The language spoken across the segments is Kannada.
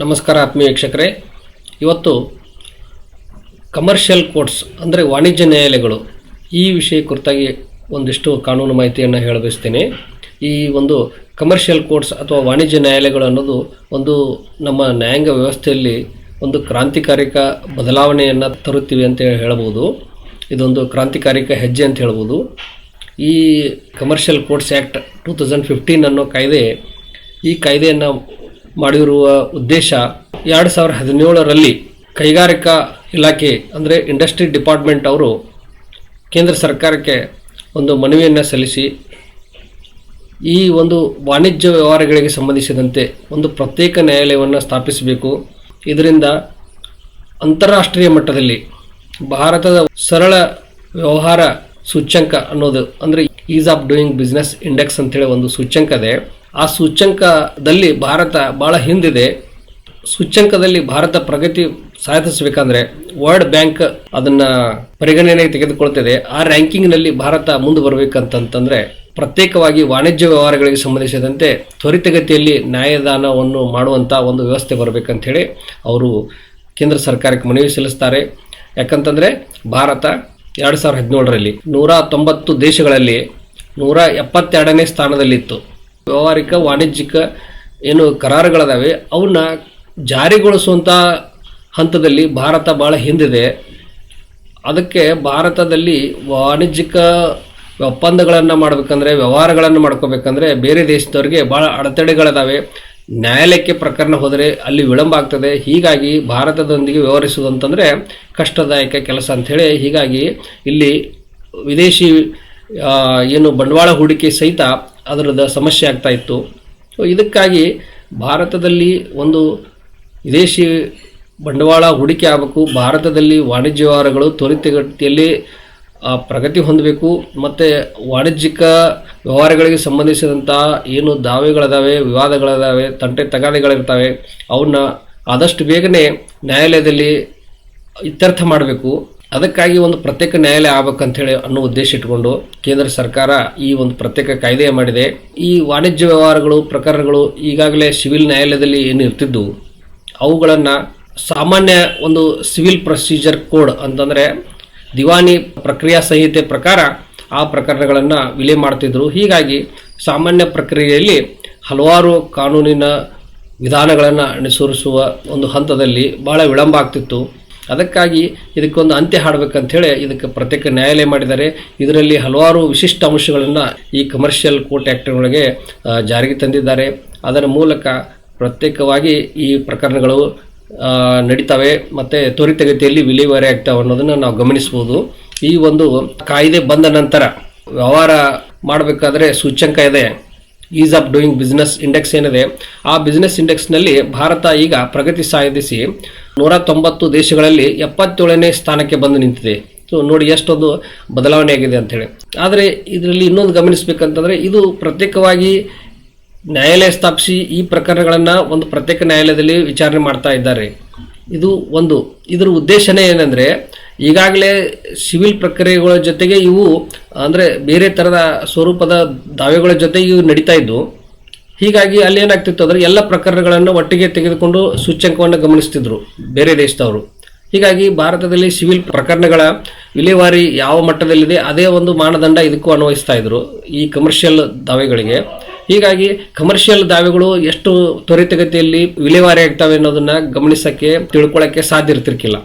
ನಮಸ್ಕಾರ ಆತ್ಮೀಯ ವೀಕ್ಷಕರೇ. ಇವತ್ತು ಕಮರ್ಷಿಯಲ್ ಕೋರ್ಟ್ಸ್ ಅಂದರೆ ವಾಣಿಜ್ಯ ನ್ಯಾಯಾಲಯಗಳು ಈ ವಿಷಯ ಕುರಿತಾಗಿ ಒಂದಿಷ್ಟು ಕಾನೂನು ಮಾಹಿತಿಯನ್ನು ಹೇಳಬಯಸ್ತೀನಿ. ಈ ಒಂದು ಕಮರ್ಷಿಯಲ್ ಕೋರ್ಟ್ಸ್ ಅಥವಾ ವಾಣಿಜ್ಯ ನ್ಯಾಯಾಲಯಗಳು ಅನ್ನೋದು ಒಂದು ನಮ್ಮ ನ್ಯಾಯಾಂಗ ವ್ಯವಸ್ಥೆಯಲ್ಲಿ ಒಂದು ಕ್ರಾಂತಿಕಾರಿಕ ಬದಲಾವಣೆಯನ್ನು ತರುತ್ತಿವೆ ಅಂತ ಹೇಳಿ ಹೇಳ್ಬೋದು. ಇದೊಂದು ಕ್ರಾಂತಿಕಾರಿಕ ಹೆಜ್ಜೆ ಅಂತ ಹೇಳ್ಬೋದು. ಈ commercial courts act two thousand fifteen ಅನ್ನೋ ಕಾಯ್ದೆ ಈ ಕಾಯ್ದೆಯನ್ನು ಮಾಡಿರುವ ಉದ್ದೇಶ ಎರಡು ಸಾವಿರದ ಹದಿನೇಳರಲ್ಲಿ ಕೈಗಾರಿಕಾ ಇಲಾಖೆ, ಅಂದರೆ ಇಂಡಸ್ಟ್ರಿ ಡಿಪಾರ್ಟ್ಮೆಂಟ್ ಅವರು ಕೇಂದ್ರ ಸರ್ಕಾರಕ್ಕೆ ಒಂದು ಮನವಿಯನ್ನು ಸಲ್ಲಿಸಿ, ಈ ಒಂದು ವಾಣಿಜ್ಯ ವ್ಯವಹಾರಗಳಿಗೆ ಸಂಬಂಧಿಸಿದಂತೆ ಒಂದು ಪ್ರತ್ಯೇಕ ನ್ಯಾಯಾಲಯವನ್ನು ಸ್ಥಾಪಿಸಬೇಕು. ಇದರಿಂದ ಅಂತಾರಾಷ್ಟ್ರೀಯ ಮಟ್ಟದಲ್ಲಿ ಭಾರತದ ಸರಳ ವ್ಯವಹಾರ ಸೂಚ್ಯಂಕ ಅನ್ನೋದು, ಅಂದರೆ ease of doing business index ಅಂತೇಳಿ ಒಂದು ಸೂಚ್ಯಂಕ ಇದೆ. ಆ ಸೂಚ್ಯಂಕದಲ್ಲಿ ಭಾರತ ಭಾಳ ಹಿಂದಿದೆ. ಸೂಚ್ಯಂಕದಲ್ಲಿ ಭಾರತ ಪ್ರಗತಿ ಸಾಧಿಸಬೇಕಂದ್ರೆ ವರ್ಲ್ಡ್ ಬ್ಯಾಂಕ್ ಅದನ್ನ ಪರಿಗಣನೆಗೆ ತೆಗೆದುಕೊಳ್ತಿದೆ. ಆ ರ್ಯಾಂಕಿಂಗ್ನಲ್ಲಿ ಭಾರತ ಮುಂದೆ ಬರಬೇಕಂತಂತಂದ್ರೆ ಪ್ರತ್ಯೇಕವಾಗಿ ವಾಣಿಜ್ಯ ವ್ಯವಹಾರಗಳಿಗೆ ಸಂಬಂಧಿಸಿದಂತೆ ತ್ವರಿತಗತಿಯಲ್ಲಿ ನ್ಯಾಯದಾನವನ್ನು ಮಾಡುವಂಥ ಒಂದು ವ್ಯವಸ್ಥೆ ಬರಬೇಕಂತ ಹೇಳಿ ಅವರು ಕೇಂದ್ರ ಸರ್ಕಾರಕ್ಕೆ ಮನವಿ ಸಲ್ಲಿಸ್ತಾರೆ. ಯಾಕಂತಂದರೆ ಭಾರತ ಎರಡು ಸಾವಿರದ ಹದಿನೇಳರಲ್ಲಿ ನೂರ ತೊಂಬತ್ತು ದೇಶಗಳಲ್ಲಿ ನೂರ ಎಪ್ಪತ್ತೆರಡನೇ ಸ್ಥಾನದಲ್ಲಿತ್ತು. ವ್ಯಾವಹಾರಿಕ, ವಾಣಿಜ್ಯಿಕ ಏನು ಕರಾರುಗಳಿದಾವೆ ಅವನ್ನ ಜಾರಿಗೊಳಿಸುವಂಥ ಹಂತದಲ್ಲಿ ಭಾರತ ಭಾಳ ಹಿಂದಿದೆ. ಅದಕ್ಕೆ ಭಾರತದಲ್ಲಿ ವಾಣಿಜ್ಯಿಕ ಒಪ್ಪಂದಗಳನ್ನು ಮಾಡಬೇಕಂದ್ರೆ, ವ್ಯವಹಾರಗಳನ್ನು ಮಾಡ್ಕೋಬೇಕಂದ್ರೆ ಬೇರೆ ದೇಶದವ್ರಿಗೆ ಭಾಳ ಅಡೆತಡೆಗಳಿದಾವೆ. ನ್ಯಾಯಾಲಯಕ್ಕೆ ಪ್ರಕರಣ ಹೋದರೆ ಅಲ್ಲಿ ವಿಳಂಬ ಆಗ್ತದೆ. ಹೀಗಾಗಿ ಭಾರತದೊಂದಿಗೆ ವ್ಯವಹರಿಸುವುದಂತಂದರೆ ಕಷ್ಟದಾಯಕ ಕೆಲಸ ಅಂಥೇಳಿ ಹೀಗಾಗಿ ಇಲ್ಲಿ ವಿದೇಶಿ ಏನು ಬಂಡವಾಳ ಹೂಡಿಕೆ ಸಹಿತ ಅದರದ ಸಮಸ್ಯೆ ಆಗ್ತಾ ಇತ್ತು. ಸೊ ಇದಕ್ಕಾಗಿ ಭಾರತದಲ್ಲಿ ಒಂದು ವಿದೇಶಿ ಬಂಡವಾಳ ಹೂಡಿಕೆ ಆಗಬೇಕು, ಭಾರತದಲ್ಲಿ ವಾಣಿಜ್ಯ ವ್ಯವಹಾರಗಳು ತ್ವರಿತಗತಿಯಲ್ಲಿ ಪ್ರಗತಿ ಹೊಂದಬೇಕು, ಮತ್ತು ವಾಣಿಜ್ಯಿಕ ವ್ಯವಹಾರಗಳಿಗೆ ಸಂಬಂಧಿಸಿದಂಥ ಏನು ದಾವೆಗಳಿದಾವೆ, ವಿವಾದಗಳಿದಾವೆ, ತಂಟೆ ತಗಾದೆಗಳಿರ್ತವೆ ಅವನ್ನ ಆದಷ್ಟು ಬೇಗನೆ ನ್ಯಾಯಾಲಯದಲ್ಲಿ ಇತ್ಯರ್ಥ ಮಾಡಬೇಕು. ಅದಕ್ಕಾಗಿ ಒಂದು ಪ್ರತ್ಯೇಕ ನ್ಯಾಯಾಲಯ ಆಗ್ಬೇಕಂತೇಳಿ ಅನ್ನೋ ಉದ್ದೇಶ ಇಟ್ಕೊಂಡು ಕೇಂದ್ರ ಸರ್ಕಾರ ಈ ಒಂದು ಪ್ರತ್ಯೇಕ ಕಾಯ್ದೆ ಮಾಡಿದೆ. ಈ ವಾಣಿಜ್ಯ ವ್ಯವಹಾರಗಳು, ಪ್ರಕರಣಗಳು ಈಗಾಗಲೇ ಸಿವಿಲ್ ನ್ಯಾಯಾಲಯದಲ್ಲಿ ಏನು ಇರ್ತಿದ್ದು ಅವುಗಳನ್ನು ಸಾಮಾನ್ಯ ಒಂದು ಸಿವಿಲ್ ಪ್ರೊಸೀಜರ್ ಕೋಡ್ ಅಂತಂದರೆ ದಿವಾನಿ ಪ್ರಕ್ರಿಯಾ ಸಂಹಿತೆ ಪ್ರಕಾರ ಆ ಪ್ರಕರಣಗಳನ್ನು ವಿಲೆ ಮಾಡ್ತಿದ್ರು. ಹೀಗಾಗಿ ಸಾಮಾನ್ಯ ಪ್ರಕ್ರಿಯೆಯಲ್ಲಿ ಹಲವಾರು ಕಾನೂನಿನ ವಿಧಾನಗಳನ್ನು ಅನುಸರಿಸುವ ಒಂದು ಹಂತದಲ್ಲಿ ಬಹಳ ವಿಳಂಬ ಆಗ್ತಿತ್ತು. ಅದಕ್ಕಾಗಿ ಇದಕ್ಕೊಂದು ಅಂತ್ಯ ಹಾಡಬೇಕಂತೇಳಿ ಇದಕ್ಕೆ ಪ್ರತ್ಯೇಕ ನ್ಯಾಯಾಲಯ ಮಾಡಿದ್ದಾರೆ. ಇದರಲ್ಲಿ ಹಲವಾರು ವಿಶಿಷ್ಟ ಅಂಶಗಳನ್ನು ಈ ಕಮರ್ಷಿಯಲ್ ಕೋರ್ಟ್ ಆ್ಯಕ್ಟ್ ಒಳಗೆ ಆ, ಜಾರಿಗೆ ತಂದಿದ್ದಾರೆ. ಅದರ ಮೂಲಕ ಪ್ರತ್ಯೇಕವಾಗಿ ಈ ಪ್ರಕರಣಗಳು ನಡೀತವೆ ಮತ್ತು ತ್ವರಿತಗತಿಯಲ್ಲಿ ವಿಲೇವಾರಿ ಆಗ್ತವೆ ಅನ್ನೋದನ್ನು ನಾವು ಗಮನಿಸ್ಬೋದು ಈ ಒಂದು ಕಾಯ್ದೆ ಬಂದ ನಂತರ ವ್ಯವಹಾರ ಮಾಡಬೇಕಾದ್ರೆ ಸೂಚ್ಯಂಕ ಇದೆ. Ease of doing business index ಏನಿದೆ, ಆ ಬಿಸ್ನೆಸ್ ಇಂಡೆಕ್ಸ್ನಲ್ಲಿ ಭಾರತ ಈಗ ಪ್ರಗತಿ ಸಾಧಿಸಿ ನೂರ ತೊಂಬತ್ತು ದೇಶಗಳಲ್ಲಿ ಎಪ್ಪತ್ತೇಳನೇ ಸ್ಥಾನಕ್ಕೆ ಬಂದು ನಿಂತಿದೆ. ಸೊ ನೋಡಿ ಎಷ್ಟೊಂದು ಬದಲಾವಣೆ ಆಗಿದೆ ಅಂತೇಳಿ ಆದರೆ ಇದರಲ್ಲಿ ಇನ್ನೊಂದು ಗಮನಿಸಬೇಕಂತಂದರೆ ಇದು ಪ್ರತ್ಯೇಕವಾಗಿ ನ್ಯಾಯಾಲಯ ಸ್ಥಾಪಿಸಿ ಈ ಪ್ರಕರಣಗಳನ್ನು ಒಂದು ಪ್ರತ್ಯೇಕ ನ್ಯಾಯಾಲಯದಲ್ಲಿ ವಿಚಾರಣೆ ಮಾಡ್ತಾ ಇದ್ದಾರೆ. ಇದು ಒಂದು, ಇದರ ಉದ್ದೇಶನೇ ಏನಂದರೆ ಈಗಾಗಲೇ ಸಿವಿಲ್ ಪ್ರಕ್ರಿಯೆಗಳ ಜೊತೆಗೆ ಇವು, ಅಂದರೆ ಬೇರೆ ಥರದ ಸ್ವರೂಪದ ದಾವೆಗಳ ಜೊತೆ ಇವು ನಡೀತಾ ಇದ್ದವು ಹೀಗಾಗಿ ಅಲ್ಲಿ ಏನಾಗ್ತಿತ್ತು ಅಂದರೆ ಎಲ್ಲ ಪ್ರಕರಣಗಳನ್ನು ಒಟ್ಟಿಗೆ ತೆಗೆದುಕೊಂಡು ಸೂಚ್ಯಂಕವನ್ನು ಗಮನಿಸ್ತಿದ್ರು ಬೇರೆ ದೇಶದವರು. ಹೀಗಾಗಿ ಭಾರತದಲ್ಲಿ ಸಿವಿಲ್ ಪ್ರಕರಣಗಳ ವಿಲೇವಾರಿ ಯಾವ ಮಟ್ಟದಲ್ಲಿದೆ ಅದೇ ಒಂದು ಮಾನದಂಡ ಇದಕ್ಕೂ ಅನ್ವಯಿಸ್ತಾ ಇದ್ರು ಈ ಕಮರ್ಷಿಯಲ್ ದಾವೆಗಳಿಗೆ. ಹೀಗಾಗಿ ಕಮರ್ಷಿಯಲ್ ದಾವೆಗಳು ಎಷ್ಟು ತ್ವರಿತಗತಿಯಲ್ಲಿ ವಿಲೇವಾರಿ ಆಗ್ತವೆ ಅನ್ನೋದನ್ನ ಗಮನಿಸಕ್ಕೆ ತಿಳ್ಕೊಳ್ಳಕ್ಕೆ ಸಾಧ್ಯ ಇರ್ತಿರ್ಕಿಲ್ಲ.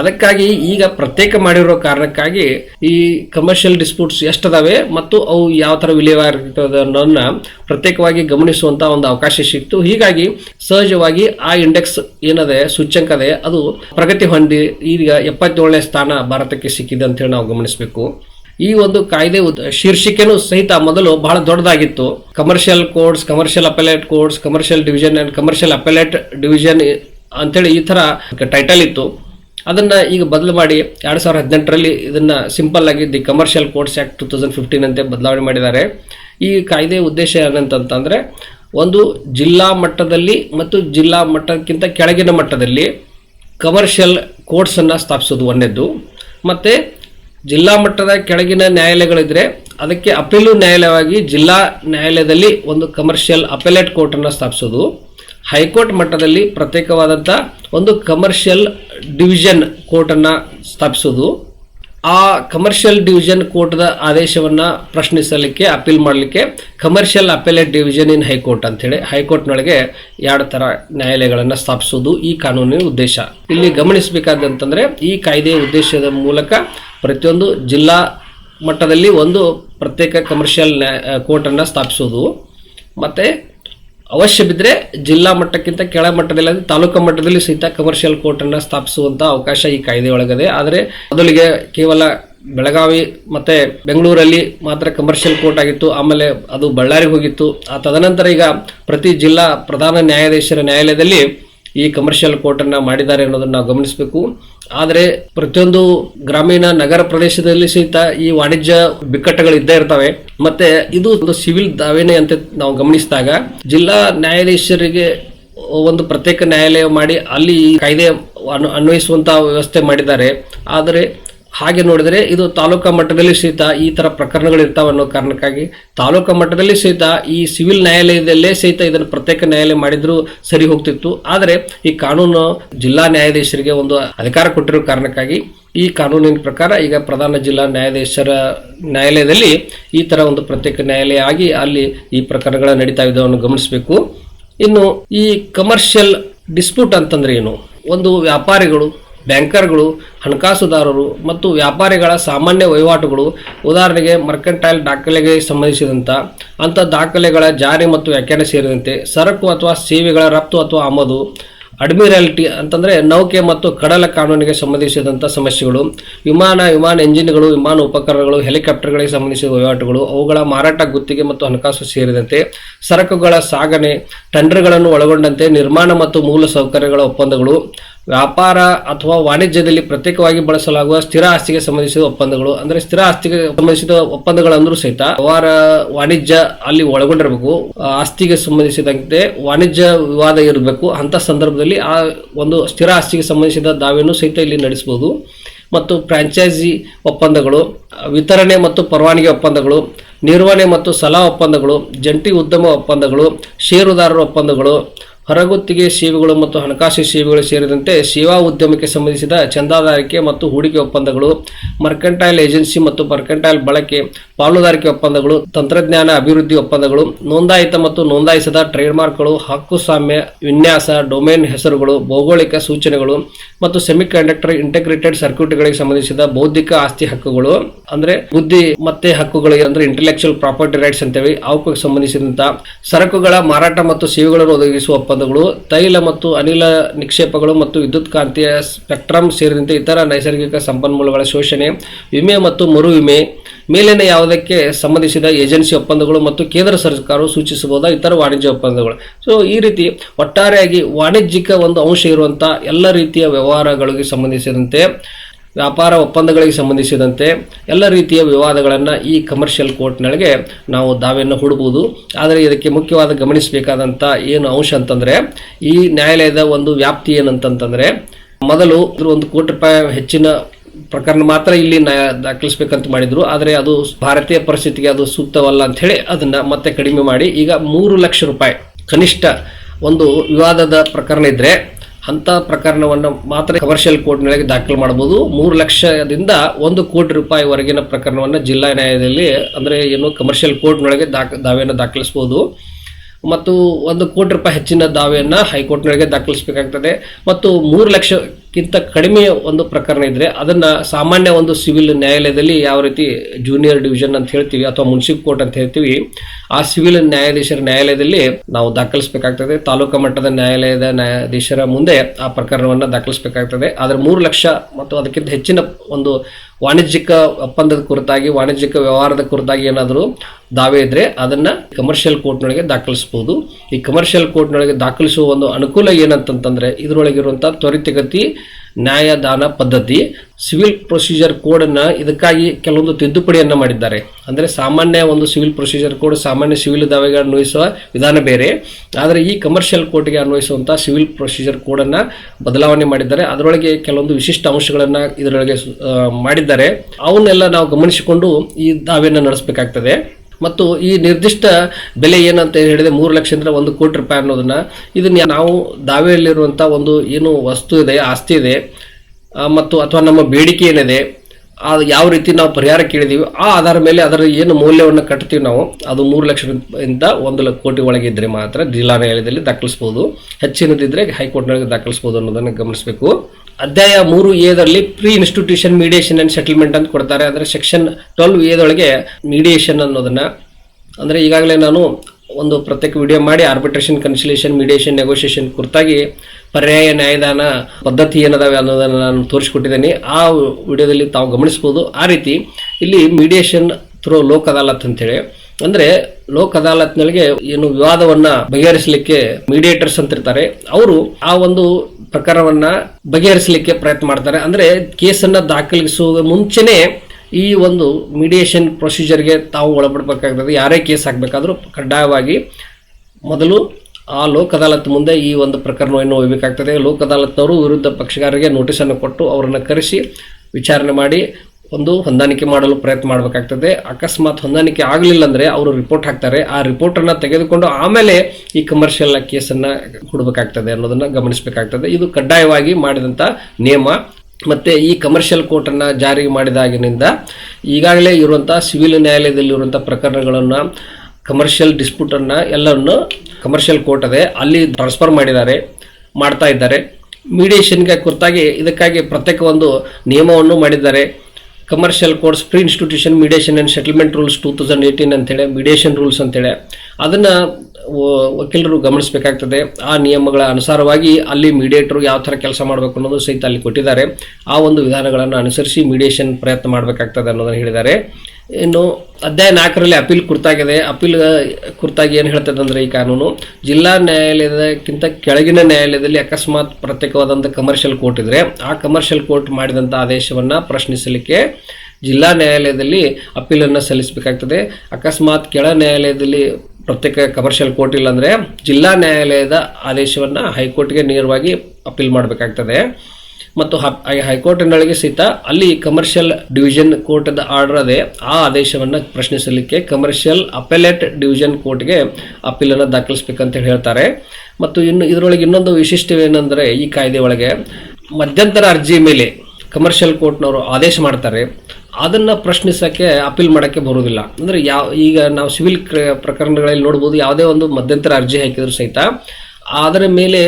ಅದಕ್ಕಾಗಿ ಈಗ ಪ್ರತ್ಯೇಕ ಮಾಡಿರೋ ಕಾರಣಕ್ಕಾಗಿ ಈ ಕಮರ್ಷಿಯಲ್ ಡಿಸ್ಪ್ಯೂಟ್ಸ್ ಎಷ್ಟದಾವೆ ಮತ್ತು ಅವು ಯಾವ ಥರ ವಿಲೇವಾರಿ ಆಗ್ತದೆ ಅನ್ನೋದನ್ನ ಪ್ರತ್ಯೇಕವಾಗಿ ಗಮನಿಸುವಂತ ಒಂದು ಅವಕಾಶ ಸಿಕ್ತು. ಹೀಗಾಗಿ ಸಹಜವಾಗಿ ಆ ಇಂಡೆಕ್ಸ್ ಏನದೆ ಸೂಚ್ಯಂಕದೆ ಅದು ಪ್ರಗತಿ ಹೊಂದಿ ಈಗ ಎಪ್ಪತ್ತೇಳನೇ ಸ್ಥಾನ ಭಾರತಕ್ಕೆ ಸಿಕ್ಕಿದೆ ಅಂತೇಳಿ ನಾವು ಗಮನಿಸಬೇಕು. ಈ ಒಂದು ಕಾಯ್ದೆ ಶೀರ್ಷಿಕೆನೂ ಸಹಿತ ಮೊದಲು ಬಹಳ ದೊಡ್ಡದಾಗಿತ್ತು. Commercial codes commercial appellate codes commercial division and commercial appellate division ಅಂತೇಳಿ ಈ ಥರ ಟೈಟಲ್ ಇತ್ತು. ಅದನ್ನ ಈಗ ಬದಲು ಮಾಡಿ ಎರಡು ಸಾವಿರದ ಹದಿನೆಂಟರಲ್ಲಿ ಇದನ್ನ ಸಿಂಪಲ್ ಆಗಿ the commercial courts act two thousand fifteen ಅಂತ ಬದಲಾವಣೆ ಮಾಡಿದ್ದಾರೆ. ಈ ಕಾಯ್ದೆ ಉದ್ದೇಶ ಏನಂತಂತಂದ್ರೆ ಒಂದು ಜಿಲ್ಲಾ ಮಟ್ಟದಲ್ಲಿ ಮತ್ತು ಜಿಲ್ಲಾ ಮಟ್ಟಕ್ಕಿಂತ ಕೆಳಗಿನ ಮಟ್ಟದಲ್ಲಿ ಕಮರ್ಷಿಯಲ್ ಕೋರ್ಟ್ಸನ್ನು ಸ್ಥಾಪಿಸೋದು ಒಂದೇದ್ದು. ಮತ್ತು ಜಿಲ್ಲಾ ಮಟ್ಟದ ಕೆಳಗಿನ ನ್ಯಾಯಾಲಯಗಳಿದ್ರೆ ಅದಕ್ಕೆ ಅಪೀಲು ನ್ಯಾಯಾಲಯವಾಗಿ ಜಿಲ್ಲಾ ನ್ಯಾಯಾಲಯದಲ್ಲಿ ಒಂದು ಕಮರ್ಷಿಯಲ್ ಅಪೆಲೇಟ್ ಕೋರ್ಟನ್ನು ಸ್ಥಾಪಿಸೋದು. ಹೈಕೋರ್ಟ್ ಮಟ್ಟದಲ್ಲಿ ಪ್ರತ್ಯೇಕವಾದಂಥ ಒಂದು ಕಮರ್ಷಿಯಲ್ ಡಿವಿಷನ್ ಕೋರ್ಟನ್ನು ಸ್ಥಾಪಿಸೋದು ಆ ಕಮರ್ಷಿಯಲ್ ಡಿವಿಷನ್ ಕೋರ್ಟ್ದ ಆದೇಶವನ್ನು ಪ್ರಶ್ನಿಸಲಿಕ್ಕೆ ಅಪೀಲ್ ಮಾಡಲಿಕ್ಕೆ commercial appellate division in high court ಅಂತೇಳಿ ಹೈಕೋರ್ಟ್ನೊಳಗೆ ಎರಡು ಥರ ನ್ಯಾಯಾಲಯಗಳನ್ನು ಸ್ಥಾಪಿಸೋದು ಈ ಕಾನೂನಿನ ಉದ್ದೇಶ. ಇಲ್ಲಿ ಗಮನಿಸಬೇಕಾದಂತಂದರೆ ಈ ಕಾಯ್ದೆಯ ಉದ್ದೇಶದ ಮೂಲಕ ಪ್ರತಿಯೊಂದು ಜಿಲ್ಲಾ ಮಟ್ಟದಲ್ಲಿ ಒಂದು ಪ್ರತ್ಯೇಕ ಕಮರ್ಷಿಯಲ್ ನ್ಯಾ ಕೋರ್ಟನ್ನು ಸ್ಥಾಪಿಸೋದು ಮತ್ತು ಅವಶ್ಯ ಬಿದ್ದರೆ ಜಿಲ್ಲಾ ಮಟ್ಟಕ್ಕಿಂತ ಕೆಳ ಮಟ್ಟದಲ್ಲಿ ಅಂದರೆ ತಾಲೂಕು ಮಟ್ಟದಲ್ಲಿ ಸಹಿತ ಕಮರ್ಷಿಯಲ್ ಕೋರ್ಟನ್ನು ಸ್ಥಾಪಿಸುವಂತ ಅವಕಾಶ ಈ ಕಾಯ್ದೆ ಒಳಗದೆ. ಆದರೆ ಮೊದಲಿಗೆ ಕೇವಲ ಬೆಳಗಾವಿ ಮತ್ತೆ ಬೆಂಗಳೂರಲ್ಲಿ ಮಾತ್ರ ಕಮರ್ಷಿಯಲ್ ಕೋರ್ಟ್ ಆಗಿತ್ತು, ಆಮೇಲೆ ಅದು ಬಳ್ಳಾರಿಗೆ ಹೋಗಿತ್ತು. ಆ ತದನಂತರ ಈಗ ಪ್ರತಿ ಜಿಲ್ಲಾ ಪ್ರಧಾನ ನ್ಯಾಯಾಧೀಶರ ನ್ಯಾಯಾಲಯದಲ್ಲಿ ಈ ಕಮರ್ಷಿಯಲ್ ಕೋರ್ಟನ್ನು ಮಾಡಿದ್ದಾರೆ ಅನ್ನೋದನ್ನ ನಾವು ಗಮನಿಸಬೇಕು. ಆದರೆ ಪ್ರತಿಯೊಂದು ಗ್ರಾಮೀಣ ನಗರ ಪ್ರದೇಶದಲ್ಲಿ ಸಹಿತ ಈ ವಾಣಿಜ್ಯ ಬಿಕ್ಕಟ್ಟುಗಳು ಇದ್ದೇ ಇರ್ತವೆ. ಮತ್ತೆ ಇದು ಒಂದು ಸಿವಿಲ್ ದಾವೇನೆ ಅಂತ ನಾವು ಗಮನಿಸಿದಾಗ ಜಿಲ್ಲಾ ನ್ಯಾಯಾಧೀಶರಿಗೆ ಒಂದು ಪ್ರತ್ಯೇಕ ನ್ಯಾಯಾಲಯ ಮಾಡಿ ಅಲ್ಲಿ ಈ ಕಾಯ್ದೆ ಅನ್ವಯಿಸುವಂತಹ ಅನ್ವಯಿಸುವಂತ ವ್ಯವಸ್ಥೆ ಮಾಡಿದ್ದಾರೆ. ಆದರೆ ಹಾಗೆ ನೋಡಿದರೆ ಇದು ತಾಲೂಕಾ ಮಟ್ಟದಲ್ಲಿ ಸಹಿತ ಈ ತರ ಪ್ರಕರಣಗಳು ಇರ್ತಾವೆ ಅನ್ನೋ ಕಾರಣಕ್ಕಾಗಿ ತಾಲೂಕಾ ಮಟ್ಟದಲ್ಲಿ ಸಹಿತ ಈ ಸಿವಿಲ್ ನ್ಯಾಯಾಲಯದಲ್ಲೇ ಸಹಿತ ಇದನ್ನು ಪ್ರತ್ಯೇಕ ನ್ಯಾಯಾಲಯ ಮಾಡಿದ್ರು ಸರಿ ಹೋಗ್ತಿತ್ತು. ಆದರೆ ಈ ಕಾನೂನು ಜಿಲ್ಲಾ ನ್ಯಾಯಾಧೀಶರಿಗೆ ಒಂದು ಅಧಿಕಾರ ಕೊಟ್ಟಿರೋ ಕಾರಣಕ್ಕಾಗಿ ಈ ಕಾನೂನಿನ ಪ್ರಕಾರ ಈಗ ಪ್ರಧಾನ ಜಿಲ್ಲಾ ನ್ಯಾಯಾಧೀಶರ ನ್ಯಾಯಾಲಯದಲ್ಲಿ ಈ ತರ ಒಂದು ಪ್ರತ್ಯೇಕ ನ್ಯಾಯಾಲಯ ಆಗಿ ಅಲ್ಲಿ ಈ ಪ್ರಕರಣಗಳ ನಡೀತಾ ಇದ್ದವನ್ನು ಗಮನಿಸಬೇಕು. ಇನ್ನು ಈ ಕಮರ್ಷಿಯಲ್ ಡಿಸ್ಪ್ಯೂಟ್ ಅಂತಂದ್ರೆ ಏನು? ಒಂದು ವ್ಯಾಪಾರಿಗಳು ಬ್ಯಾಂಕರ್ಗಳು, ಹಣಕಾಸುದಾರರು ಮತ್ತು ವ್ಯಾಪಾರಿಗಳ ಸಾಮಾನ್ಯ ವಹಿವಾಟುಗಳು ಉದಾಹರಣೆಗೆ ಮರ್ಕೆಂಟೈಲ್ ದಾಖಲೆಗೆ ಸಂಬಂಧಿಸಿದಂಥ ಅಂಥ ದಾಖಲೆಗಳ ಜಾರಿ ಮತ್ತು ವ್ಯಾಖ್ಯಾನ ಸೇರಿದಂತೆ ಸರಕು ಅಥವಾ ಸೇವೆಗಳ ರಫ್ತು ಅಥವಾ ಆಮದು, ಅಡ್ಮಿರಾಲಿಟಿ ಅಂತಂದರೆ ನೌಕೆ ಮತ್ತು ಕಡಲ ಕಾನೂನಿಗೆ ಸಂಬಂಧಿಸಿದಂಥ ಸಮಸ್ಯೆಗಳು, ವಿಮಾನ ವಿಮಾನ ಎಂಜಿನ್ಗಳು, ವಿಮಾನ ಉಪಕರಣಗಳು, ಹೆಲಿಕಾಪ್ಟರ್ಗಳಿಗೆ ಸಂಬಂಧಿಸಿದ ವಹಿವಾಟುಗಳು, ಅವುಗಳ ಮಾರಾಟ ಗುತ್ತಿಗೆ ಮತ್ತು ಹಣಕಾಸು ಸೇರಿದಂತೆ ಸರಕುಗಳ ಸಾಗಣೆ, ಟೆಂಡರ್ಗಳನ್ನು ಒಳಗೊಂಡಂತೆ ನಿರ್ಮಾಣ ಮತ್ತು ಮೂಲ ಸೌಕರ್ಯಗಳ ಒಪ್ಪಂದಗಳು ವ್ಯಾಪಾರ ಅಥವಾ ವಾಣಿಜ್ಯದಲ್ಲಿ ಪ್ರತ್ಯೇಕವಾಗಿ ಬಳಸಲಾಗುವ ಸ್ಥಿರ ಆಸ್ತಿಗೆ ಸಂಬಂಧಿಸಿದ ಒಪ್ಪಂದಗಳು, ಅಂದ್ರೆ ಸ್ಥಿರ ಆಸ್ತಿಗೆ ಸಂಬಂಧಿಸಿದ ಒಪ್ಪಂದಗಳಂದ್ರೂ ಸಹಿತ ವ್ಯವಹಾರ ವಾಣಿಜ್ಯ ಅಲ್ಲಿ ಒಳಗೊಂಡಿರಬೇಕು. ಆಸ್ತಿಗೆ ಸಂಬಂಧಿಸಿದಂತೆ ವಾಣಿಜ್ಯ ವಿವಾದ ಇರಬೇಕು. ಅಂತ ಸಂದರ್ಭದಲ್ಲಿ ಆ ಒಂದು ಸ್ಥಿರ ಆಸ್ತಿಗೆ ಸಂಬಂಧಿಸಿದ ದಾವೆಯನ್ನು ಸಹಿತ ಇಲ್ಲಿ ನಡೆಸಬಹುದು. ಮತ್ತು ಫ್ರಾಂಚೈಸಿ ಒಪ್ಪಂದಗಳು, ವಿತರಣೆ ಮತ್ತು ಪರವಾನಗಿ ಒಪ್ಪಂದಗಳು, ನಿರ್ವಹಣೆ ಮತ್ತು ಸಲಹಾ ಒಪ್ಪಂದಗಳು, ಜಂಟಿ ಉದ್ಯಮ ಒಪ್ಪಂದಗಳು, ಷೇರುದಾರರ ಒಪ್ಪಂದಗಳು ಹೊರಗುತ್ತಿಗೆ ಸೇವೆಗಳು ಮತ್ತು ಹಣಕಾಸು ಸೇವೆಗಳು ಸೇರಿದಂತೆ ಸೇವಾ ಉದ್ಯಮಕ್ಕೆ ಸಂಬಂಧಿಸಿದ ಚಂದಾದಾರಿಕೆ ಮತ್ತು ಹೂಡಿಕೆ ಒಪ್ಪಂದಗಳು, ಮರ್ಕೆಂಟೈಲ್ ಏಜೆನ್ಸಿ ಮತ್ತು ಮರ್ಕೆಂಟೈಲ್ ಬಳಕೆ, ಪಾಲುದಾರಿಕೆ ಒಪ್ಪಂದಗಳು, ತಂತ್ರಜ್ಞಾನ ಅಭಿವೃದ್ಧಿ ಒಪ್ಪಂದಗಳು, ನೋಂದಾಯಿತ ಮತ್ತು ನೋಂದಾಯಿಸದ ಟ್ರೇಡ್ಮಾರ್ಕ್ಗಳು, ಹಕ್ಕುಸ್ವಾಮ್ಯ, ವಿನ್ಯಾಸ, ಡೊಮೇನ್ ಹೆಸರುಗಳು, ಭೌಗೋಳಿಕ ಸೂಚನೆಗಳು ಮತ್ತು ಸೆಮಿಕಂಡಕ್ಟರ್ ಇಂಟಿಗ್ರೇಟೆಡ್ ಸರ್ಕ್ಯೂಟ್ಗಳಿಗೆ ಸಂಬಂಧಿಸಿದ ಬೌದ್ಧಿಕ ಆಸ್ತಿ ಹಕ್ಕುಗಳು, ಅಂದ್ರೆ ಬುದ್ಧಿ ಮತ್ತೆ ಹಕ್ಕುಗಳು ಅಂದ್ರೆ ಇಂಟೆಲೆಕ್ಚುಯಲ್ ಪ್ರಾಪರ್ಟಿ ರೈಟ್ಸ್ ಅಂತೇವೆ ಅವಕ್ಕೆ ಸಂಬಂಧಿಸಿದಂತ ಸರಕುಗಳ ಮಾರಾಟ ಮತ್ತು ಸೇವೆಗಳನ್ನು ಒದಗಿಸುವ ಒಪ್ಪಂದಗಳು ತೈಲ ಮತ್ತು ಅನಿಲ ನಿಕ್ಷೇಪಗಳು ಮತ್ತು ವಿದ್ಯುತ್ ಕಾಂತೀಯ ಸ್ಪೆಕ್ಟ್ರಮ್ ಸೇರಿದಂತೆ ಇತರ ನೈಸರ್ಗಿಕ ಸಂಪನ್ಮೂಲಗಳ ಶೋಷಣೆ, ವಿಮೆ ಮತ್ತು ಮರು ವಿಮೆ ಮೇಲಿನ ಯಾವುದಕ್ಕೆ ಸಂಬಂಧಿಸಿದ ಏಜೆನ್ಸಿ ಒಪ್ಪಂದಗಳು ಮತ್ತು ಕೇಂದ್ರ ಸರ್ಕಾರವು ಸೂಚಿಸಬಹುದಾದ ಇತರ ವಾಣಿಜ್ಯ ಒಪ್ಪಂದಗಳು. ಸೊ ಈ ರೀತಿ ಒಟ್ಟಾರೆಯಾಗಿ ವಾಣಿಜ್ಯಿಕ ಒಂದು ಅಂಶ ಇರುವಂತ ಎಲ್ಲ ರೀತಿಯ ವ್ಯವಹಾರಗಳಿಗೆ ಸಂಬಂಧಿಸಿದಂತೆ ವ್ಯಾಪಾರ ಒಪ್ಪಂದಗಳಿಗೆ ಸಂಬಂಧಿಸಿದಂತೆ ಎಲ್ಲ ರೀತಿಯ ವಿವಾದಗಳನ್ನು ಈ ಕಮರ್ಷಿಯಲ್ ಕೋರ್ಟ್ನೊಳಗೆ ನಾವು ದಾವೆಯನ್ನು ಹೂಡಬಹುದು ಆದರೆ ಇದಕ್ಕೆ ಮುಖ್ಯವಾದ ಗಮನಿಸಬೇಕಾದಂಥ ಏನು ಅಂಶ ಅಂತಂದರೆ, ಈ ನ್ಯಾಯಾಲಯದ ಒಂದು ವ್ಯಾಪ್ತಿ ಏನಂತಂತಂದರೆ, ಮೊದಲು ಒಂದು ಕೋಟಿ ರೂಪಾಯಿ ಹೆಚ್ಚಿನ ಪ್ರಕರಣ ಮಾತ್ರ ಇಲ್ಲಿ ದಾಖಲಿಸಬೇಕಂತ ಮಾಡಿದ್ರು. ಆದರೆ ಅದು ಭಾರತೀಯ ಪರಿಸ್ಥಿತಿಗೆ ಅದು ಸೂಕ್ತವಲ್ಲ ಅಂತ ಹೇಳಿ ಅದನ್ನ ಮತ್ತೆ ಕಡಿಮೆ ಮಾಡಿ ಈಗ ಮೂರು ಲಕ್ಷ ರೂಪಾಯಿ ಕನಿಷ್ಠ ಒಂದು ವಿವಾದದ ಪ್ರಕರಣ ಇದ್ರೆ ಅಂತ ಪ್ರಕರಣವನ್ನು ಮಾತ್ರ ಕಮರ್ಷಿಯಲ್ ಕೋರ್ಟ್ನೊಳಗೆ ದಾಖಲು ಮಾಡಬಹುದು. ಮೂರು ಲಕ್ಷದಿಂದ ಒಂದು ಕೋಟಿ ರೂಪಾಯಿವರೆಗಿನ ಪ್ರಕರಣವನ್ನು ಜಿಲ್ಲಾ ನ್ಯಾಯಾಲಯದಲ್ಲಿ, ಅಂದ್ರೆ ಏನು ಕಮರ್ಷಿಯಲ್ ಕೋರ್ಟ್ನೊಳಗೆ ದಾಖ ದಾವೆಯನ್ನು ದಾಖಲಿಸಬಹುದು. ಮತ್ತು ಒಂದು ಕೋಟಿ ರೂಪಾಯಿ ಹೆಚ್ಚಿನ ದಾವೆಯನ್ನು ಹೈಕೋರ್ಟ್ನೊಳಗೆ ದಾಖಲಿಸಬೇಕಾಗ್ತದೆ. ಮತ್ತು ಮೂರು ಲಕ್ಷಕ್ಕಿಂತ ಕಡಿಮೆ ಒಂದು ಪ್ರಕರಣ ಇದ್ದರೆ ಅದನ್ನು ಸಾಮಾನ್ಯ ಒಂದು ಸಿವಿಲ್ ನ್ಯಾಯಾಲಯದಲ್ಲಿ ಯಾವ ರೀತಿ ಜೂನಿಯರ್ ಡಿವಿಷನ್ ಅಂತ ಹೇಳ್ತೀವಿ ಅಥವಾ ಮುನ್ಸಿಪ್ ಕೋರ್ಟ್ ಅಂತ ಹೇಳ್ತೀವಿ, ಆ ಸಿವಿಲ್ ನ್ಯಾಯಾಧೀಶರ ನ್ಯಾಯಾಲಯದಲ್ಲಿ ನಾವು ದಾಖಲಿಸಬೇಕಾಗ್ತದೆ. ತಾಲೂಕು ಮಟ್ಟದ ನ್ಯಾಯಾಲಯದ ನ್ಯಾಯಾಧೀಶರ ಮುಂದೆ ಆ ಪ್ರಕರಣವನ್ನು ದಾಖಲಿಸಬೇಕಾಗ್ತದೆ. ಆದರೆ ಮೂರು ಲಕ್ಷ ಮತ್ತು ಅದಕ್ಕಿಂತ ಹೆಚ್ಚಿನ ಒಂದು ವಾಣಿಜ್ಯಿಕ ಒಪ್ಪಂದದ ಕುರಿತಾಗಿ, ವಾಣಿಜ್ಯಿಕ ವ್ಯವಹಾರದ ಕುರಿತಾಗಿ ಏನಾದರೂ ದಾವೆ ಇದ್ರೆ ಅದನ್ನ ಕಮರ್ಷಿಯಲ್ ಕೋರ್ಟ್ನೊಳಗೆ ದಾಖಲಿಸಬಹುದು ಈ ಕಮರ್ಷಿಯಲ್ ಕೋರ್ಟ್ನೊಳಗೆ ದಾಖಲಿಸುವ ಒಂದು ಅನುಕೂಲ ಏನಂತಂತಂದ್ರೆ ಇದರೊಳಗಿರುವಂತಹ ತ್ವರಿತಗತಿ ನ್ಯಾಯದಾನ ಪದ್ಧತಿ ಸಿವಿಲ್ ಪ್ರೊಸೀಜರ್ ಕೋಡ್ ಅನ್ನ ಇದಕ್ಕಾಗಿ ಕೆಲವೊಂದು ತಿದ್ದುಪಡಿಯನ್ನ ಮಾಡಿದ್ದಾರೆ. ಅಂದ್ರೆ ಸಾಮಾನ್ಯ ಒಂದು ಸಿವಿಲ್ ಪ್ರೊಸೀಜರ್ ಕೋಡ್ ಸಾಮಾನ್ಯ ಸಿವಿಲ್ ದಾವೆಗೆ ಅನ್ವಯಿಸುವ ವಿಧಾನ ಬೇರೆ. ಆದರೆ ಈ ಕಮರ್ಷಿಯಲ್ ಕೋರ್ಟ್ಗೆ ಅನ್ವಯಿಸುವಂತಹ ಸಿವಿಲ್ ಪ್ರೊಸೀಜರ್ ಕೋಡ್ ಅನ್ನ ಬದಲಾವಣೆ ಮಾಡಿದ್ದಾರೆ. ಅದರೊಳಗೆ ಕೆಲವೊಂದು ವಿಶಿಷ್ಟ ಅಂಶಗಳನ್ನ ಇದರೊಳಗೆ ಮಾಡಿದ್ದಾರೆ. ಅವನ್ನೆಲ್ಲ ನಾವು ಗಮನಿಸಿಕೊಂಡು ಈ ದಾವೆಯನ್ನು ನಡೆಸಬೇಕಾಗ್ತದೆ. ಮತ್ತು ಈ ನಿರ್ದಿಷ್ಟ ಬೆಲೆ ಏನಂತ ಹೇಳಿದ್ರೆ ಮೂರು ಲಕ್ಷದಿಂದ ಒಂದು ಕೋಟಿ ರೂಪಾಯಿ ಅನ್ನೋದನ್ನ ಇದನ್ನ ನಾವು ದಾವೆಯಲ್ಲಿರುವಂಥ ಒಂದು ಏನು ವಸ್ತು ಇದೆ, ಆಸ್ತಿ ಇದೆ ಮತ್ತು ಅಥವಾ ನಮ್ಮ ಬೇಡಿಕೆ ಏನಿದೆ ಅದು ಯಾವ ರೀತಿ ನಾವು ಪರಿಹಾರ ಕೇಳಿದೀವಿ, ಆ ಆಧಾರ ಮೇಲೆ ಅದರ ಏನು ಮೌಲ್ಯವನ್ನು ಕಟ್ತೀವಿ ನಾವು, ಅದು ಮೂರು ಲಕ್ಷದಿಂದ ಒಂದು ಲಕ್ಷ ಕೋಟಿ ಒಳಗೆ ಇದ್ರೆ ಮಾತ್ರ ಜಿಲ್ಲಾ ನ್ಯಾಯಾಲಯದಲ್ಲಿ ದಾಖಲಿಸಬಹುದು ಹೆಚ್ಚಿನದಿದ್ರೆ ಹೈಕೋರ್ಟ್ನೊಳಗೆ ದಾಖಲಿಸಬಹುದು ಅನ್ನೋದನ್ನು ಗಮನಿಸಬೇಕು. ಅಧ್ಯಾಯ ಮೂರು ಎದಲ್ಲಿ pre institution mediation and settlement ಅಂತ ಕೊಡ್ತಾರೆ. ಅಂದರೆ ಸೆಕ್ಷನ್ ಟ್ವೆಲ್ವ್ ಎದೊಳಗೆ ಮೀಡಿಯೇಷನ್ ಅನ್ನೋದನ್ನ. ಅಂದರೆ ಈಗಾಗಲೇ ನಾನು ಒಂದು ಪ್ರತ್ಯೇಕ ವಿಡಿಯೋ ಮಾಡಿ ಆರ್ಬಿಟ್ರೇಷನ್ ಕನ್ಸಿಲೇಷನ್ ಮೀಡಿಯೇಷನ್ ನೆಗೋಷಿಯೇಷನ್ ಕುರಿತಾಗಿ ಪರ್ಯಾಯ ನ್ಯಾಯದಾನ ಪದ್ಧತಿ ಏನದಾವೆ ಅನ್ನೋದನ್ನು ನಾನು ತೋರಿಸ್ಕೊಟ್ಟಿದ್ದೀನಿ. ಆ ವಿಡಿಯೋದಲ್ಲಿ ತಾವು ಗಮನಿಸ್ಬೋದು. ಆ ರೀತಿ ಇಲ್ಲಿ ಮೀಡಿಯೇಷನ್ ಥ್ರೂ ಲೋಕ್ ಅದಾಲತ್ ಅಂತೇಳಿ. ಅಂದ್ರೆ ಲೋಕ್ ಅದಾಲತ್ನೊಳಗೆ ಏನು ವಿವಾದವನ್ನ ಬಗೆಹರಿಸಲಿಕ್ಕೆ ಮೀಡಿಯೇಟರ್ಸ್ ಅಂತ ಇರ್ತಾರೆ. ಅವರು ಆ ಒಂದು ಪ್ರಕರಣವನ್ನ ಬಗೆಹರಿಸಲಿಕ್ಕೆ ಪ್ರಯತ್ನ ಮಾಡ್ತಾರೆ. ಅಂದ್ರೆ ಕೇಸನ್ನ ದಾಖಲಿಸುವ ಮುಂಚೆನೆ ಈ ಒಂದು ಮೀಡಿಯೇಷನ್ ಪ್ರೊಸೀಜರ್ಗೆ ತಾವು ಒಳಪಡಬೇಕಾಗ್ತದೆ. ಯಾರೇ ಕೇಸ್ ಹಾಕಬೇಕಾದ್ರೂ ಕಡ್ಡಾಯವಾಗಿ ಮೊದಲು ಆ ಲೋಕ್ ಅದಾಲತ್ ಮುಂದೆ ಈ ಒಂದು ಪ್ರಕರಣವನ್ನು ಒಯ್ಯಬೇಕಾಗ್ತದೆ ಲೋಕ್ ಅದಾಲತ್ನವರು ವಿರುದ್ಧ ಪಕ್ಷಗಾರರಿಗೆ ನೋಟಿಸನ್ನು ಕೊಟ್ಟು ಅವರನ್ನು ಕರೆಸಿ ವಿಚಾರಣೆ ಮಾಡಿ ಒಂದು ಹೊಂದಾಣಿಕೆ ಮಾಡಲು ಪ್ರಯತ್ನ ಮಾಡಬೇಕಾಗ್ತದೆ. ಅಕಸ್ಮಾತ್ ಹೊಂದಾಣಿಕೆ ಆಗಲಿಲ್ಲ ಅಂದರೆ ಅವರು ರಿಪೋರ್ಟ್ ಹಾಕ್ತಾರೆ. ಆ ರಿಪೋರ್ಟನ್ನು ತೆಗೆದುಕೊಂಡು ಆಮೇಲೆ ಈ ಕಮರ್ಷಿಯಲ್ ಕೇಸನ್ನು ಕೊಡಬೇಕಾಗ್ತದೆ ಅನ್ನೋದನ್ನು ಗಮನಿಸಬೇಕಾಗ್ತದೆ. ಇದು ಕಡ್ಡಾಯವಾಗಿ ಮಾಡಿದಂಥ ನಿಯಮ. ಮತ್ತೆ ಈ ಕಮರ್ಷಿಯಲ್ ಕೋರ್ಟನ್ನು ಜಾರಿ ಮಾಡಿದಾಗಿನಿಂದ ಈಗಾಗಲೇ ಇರುವಂಥ ಸಿವಿಲ್ ನ್ಯಾಯಾಲಯದಲ್ಲಿರುವಂಥ ಪ್ರಕರಣಗಳನ್ನು ಕಮರ್ಷಿಯಲ್ ಡಿಸ್ಪ್ಯೂಟನ್ನು ಎಲ್ಲವನ್ನು ಕಮರ್ಷಿಯಲ್ ಕೋರ್ಟ್ ಅದೇ ಅಲ್ಲಿ ಟ್ರಾನ್ಸ್ಫರ್ ಮಾಡಿದ್ದಾರೆ, ಮಾಡ್ತಾ ಇದ್ದಾರೆ. ಮೀಡಿಯೇಷನ್ಗೆ ಕುರಿತಾಗಿ ಇದಕ್ಕಾಗಿ ಪ್ರತ್ಯೇಕ ಒಂದು ನಿಯಮವನ್ನು ಮಾಡಿದ್ದಾರೆ. Commercial courts pre institution mediation and settlement rules two thousand eighteen ಅಂತೇಳಿ ಮೀಡಿಯೇಷನ್ ರೂಲ್ಸ್ ಅಂತೇಳಿ ಅದನ್ನು ವಕೀಲರು ಗಮನಿಸಬೇಕಾಗ್ತದೆ. ಆ ನಿಯಮಗಳ ಅನುಸಾರವಾಗಿ ಅಲ್ಲಿ ಮೀಡಿಯೇಟರ್ ಯಾವ ಥರ ಕೆಲಸ ಮಾಡಬೇಕು ಅನ್ನೋದು ಸಹಿತ ಅಲ್ಲಿ ಕೊಟ್ಟಿದ್ದಾರೆ. ಆ ಒಂದು ವಿಧಾನಗಳನ್ನು ಅನುಸರಿಸಿ ಮೀಡಿಯೇಷನ್ ಪ್ರಯತ್ನ ಮಾಡಬೇಕಾಗ್ತದೆ ಅನ್ನೋದನ್ನು ಹೇಳಿದ್ದಾರೆ. ಇನ್ನು ಅಧ್ಯಾಯ ನಾಲ್ಕರಲ್ಲಿ ಅಪೀಲ್ ಕುರ್ತಾಗಿದೆ. ಅಪೀಲ್ ಕುರ್ತಾಗಿ ಏನು ಹೇಳ್ತದೆ ಅಂದರೆ ಈ ಕಾನೂನು, ಜಿಲ್ಲಾ ನ್ಯಾಯಾಲಯದಕ್ಕಿಂತ ಕೆಳಗಿನ ನ್ಯಾಯಾಲಯದಲ್ಲಿ ಅಕಸ್ಮಾತ್ ಪ್ರತ್ಯೇಕವಾದಂಥ ಕಮರ್ಷಿಯಲ್ ಕೋರ್ಟ್ ಇದ್ರೆ, ಆ ಕಮರ್ಷಿಯಲ್ ಕೋರ್ಟ್ ಮಾಡಿದಂಥ ಆದೇಶವನ್ನು ಪ್ರಶ್ನಿಸಲಿಕ್ಕೆ ಜಿಲ್ಲಾ ನ್ಯಾಯಾಲಯದಲ್ಲಿ ಅಪೀಲನ್ನು ಸಲ್ಲಿಸಬೇಕಾಗ್ತದೆ. ಅಕಸ್ಮಾತ್ ಕೆಳ ನ್ಯಾಯಾಲಯದಲ್ಲಿ ಪ್ರತ್ಯೇಕ ಕಮರ್ಷಿಯಲ್ ಕೋರ್ಟ್ ಇಲ್ಲಾಂದರೆ ಜಿಲ್ಲಾ ನ್ಯಾಯಾಲಯದ ಆದೇಶವನ್ನು ಹೈಕೋರ್ಟ್ಗೆ ನೇರವಾಗಿ ಅಪೀಲ್ ಮಾಡಬೇಕಾಗ್ತದೆ. ಮತ್ತು ಹೈಕೋರ್ಟಿನೊಳಗೆ ಸಹಿತ ಅಲ್ಲಿ ಕಮರ್ಷಿಯಲ್ ಡಿವಿಷನ್ ಕೋರ್ಟ್ ಆರ್ಡರ್ ಅದೇ. ಆ ಆದೇಶವನ್ನು ಪ್ರಶ್ನಿಸಲಿಕ್ಕೆ ಕಮರ್ಷಿಯಲ್ ಅಪೆಲೆಟ್ ಡಿವಿಷನ್ ಕೋರ್ಟ್ಗೆ ಅಪೀಲನ್ನು ದಾಖಲಿಸಬೇಕಂತ ಹೇಳಿ ಹೇಳ್ತಾರೆ. ಮತ್ತು ಇನ್ನು ಇದರೊಳಗೆ ಇನ್ನೊಂದು ವಿಶಿಷ್ಟವೇನೆಂದರೆ ಈ ಕಾಯ್ದೆ ಒಳಗೆ ಮಧ್ಯಂತರ ಅರ್ಜಿ ಮೇಲೆ ಕಮರ್ಷಿಯಲ್ ಕೋರ್ಟ್ನವರು ಆದೇಶ ಮಾಡ್ತಾರೆ. ಅದನ್ನು ಪ್ರಶ್ನಿಸೋಕ್ಕೆ ಅಪೀಲ್ ಮಾಡೋಕ್ಕೆ ಬರುವುದಿಲ್ಲ. ಅಂದರೆ ಯಾವ ಈಗ ನಾವು ಸಿವಿಲ್ ಪ್ರಕರಣಗಳಲ್ಲಿ ನೋಡ್ಬೋದು ಯಾವುದೇ ಒಂದು ಮಧ್ಯಂತರ ಅರ್ಜಿ ಹಾಕಿದ್ರು ಸಹಿತ ಅದರ ಮೇಲೆ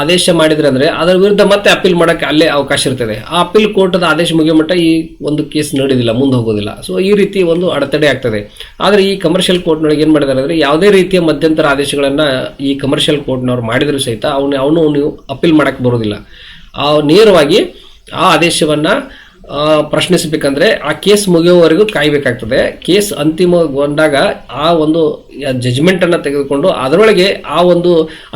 ಆದೇಶ ಮಾಡಿದ್ರೆ ಅಂದರೆ ಅದರ ವಿರುದ್ಧ ಮತ್ತೆ ಅಪೀಲ್ ಮಾಡೋಕ್ಕೆ ಅಲ್ಲೇ ಅವಕಾಶ ಇರ್ತದೆ. ಆ ಅಪೀಲ್ ಕೋರ್ಟದ ಆದೇಶ ಮುಗಿಯೋ ಮಟ್ಟ ಈ ಒಂದು ಕೇಸ್ ನಡೆಯೋದಿಲ್ಲ ಮುಂದೆ ಹೋಗೋದಿಲ್ಲ. ಸೊ ಈ ರೀತಿ ಒಂದು ಅಡೆತಡೆ ಆಗ್ತದೆ. ಆದರೆ ಈ ಕಮರ್ಷಿಯಲ್ ಕೋರ್ಟ್ನೊಳಗೆ ಏನು ಮಾಡಿದ್ದಾರೆ ಅಂದರೆ ಯಾವುದೇ ರೀತಿಯ ಮಧ್ಯಂತರ ಆದೇಶಗಳನ್ನು ಈ ಕಮರ್ಷಿಯಲ್ ಕೋರ್ಟ್ನವ್ರು ಮಾಡಿದ್ರು ಸಹಿತ ಅವನು ಅವನು ನೀವು ಅಪೀಲ್ ಮಾಡೋಕ್ಕೆ ಬರೋದಿಲ್ಲ. ಆ, ನೇರವಾಗಿ ಆ ಆದೇಶವನ್ನು ಪ್ರಶ್ನಿಸಬೇಕಂದ್ರೆ ಆ ಕೇಸ್ ಮುಗಿಯುವವರೆಗೂ ಕಾಯಬೇಕಾಗ್ತದೆ. ಕೇಸ್ ಅಂತಿಮಗೊಂಡಾಗ ಆ ಒಂದು ಜಜ್ಮೆಂಟನ್ನು ತೆಗೆದುಕೊಂಡು ಅದರೊಳಗೆ ಆ ಒಂದು